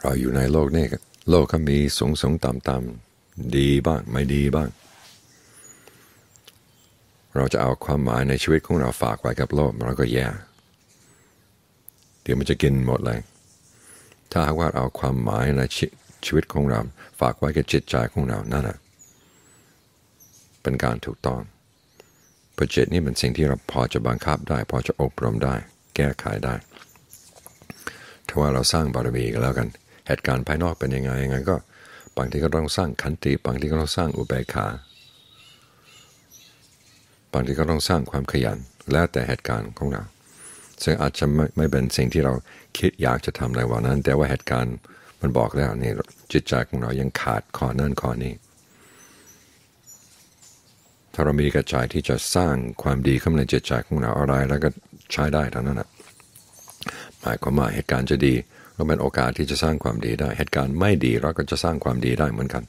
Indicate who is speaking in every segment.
Speaker 1: เราอยู่ในโลกนี้โลกก็มีสูงสูงต่ำต่ำดีบ้างไม่ดีบ้าง เราจะเอาความหมายในชีวิตของเราฝากไว้กับโลกเราก็แย่เดี๋ยวมันจะกินหมดเลย ถ้าหากว่าเอาความหมายในชีวิตของเราฝากไว้กับจิตใจของเรานั่นแหะเป็นการถูกต้องเพราะจิตนี่เป็นสิ่งที่เราพอจะบังคับได้ พอจะอบรมได้ แก้ไขได้ถ้าว่าเราสร้างบารมีก็แล้วกัน เหตุการณ์ภายนอกเป็นยังไงยังไงก็บางทีก็ต้องสร้างขันติบางทีก็ต้องสร้างอุเบกขาบางทีก็ต้องสร้างความขยัน แล้วแต่เหตุการณ์ของเราซึ่งอาจจะไม่ไม่เป็นสิ่งที่เราคิดอยากจะทำในวันนั้น แต่ว่าเหตุการณ์มันบอกแล้วนี่จิตใจของเรายังขาดข้อนั้นข้อนี้ถ้าเรามีกระจายที่จะสร้างความดีขึ้นในจิตใจของเราอะไรแล้วก็ใช้ได้ทั้งนั้นนะหมายความว่าเหตุการณ์จะดี เราเป็นโอกาสที่จะสร้างความดีได้ เหตุการณ์ไม่ดีเราก็จะสร้างความดีได้เหมือนกัน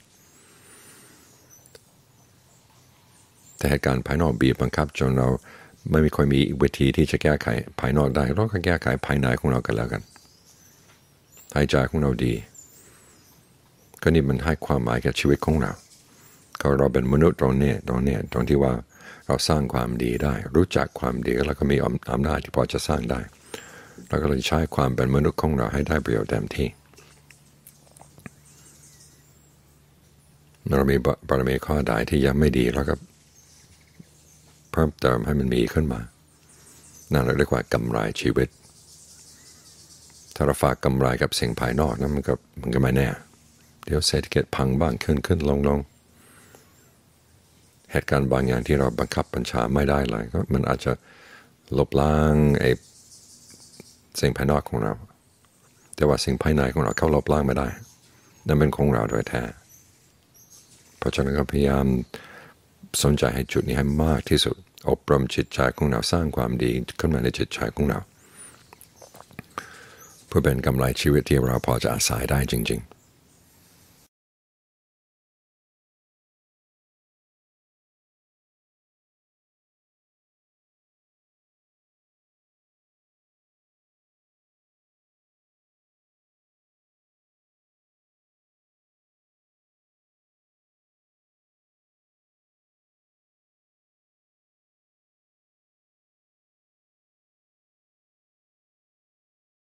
Speaker 1: แต่เหตุการณ์ภายนอกบีบบังคับจนเราไม่มีค่อยมีวิธีที่จะแก้ไขภายนอกได้ เราก็แก้ไขภายในของเรากันแล้วกันหายใจของเราดี ก็นี่มันให้ความหมายกับชีวิตของเรา ก็เราเป็นมนุษย์ตรงนี้ตรงนี้ตรงที่ว่าเราสร้างความดีได้ รู้จักความดีแล้วก็มีอำนาจที่พอจะสร้างได้ เราก็เลยใช้ความเป็นมนุษย์ของเราให้ได้ประโยชน์เต็มที่ เรามีบารมีข้อใดที่ยังไม่ดีเราก็เพิ่มเติมให้มันมีขึ้นมานั่นเราเรียกว่ากำไรชีวิต ถ้าเราฝากกำไรกับสิ่งภายนอกนั้นมันก็มันก็ไม่แน่ เดี๋ยวเศรษฐกิจพังบ้างขึ้นขึ้นลงลงเหตุการณ์บางอย่างที่เราบังคับบัญชาไม่ได้เลยก็มันอาจจะลบล้างไอ้ สิ่งภายนอกของเรา แต่ว่าสิ่งภายในของเราเข้าลบล้างไม่ได้ นั่นเป็นของเราโดยแท้ เพราะฉะนั้นก็พยายามสนใจให้จุดนี้ให้มากที่สุด อบรมจิตใจของเราสร้างความดีขึ้นมาในจิตใจของเรา เพื่อเป็นกำไรชีวิตที่เราพอจะอาศัยได้จริง ๆ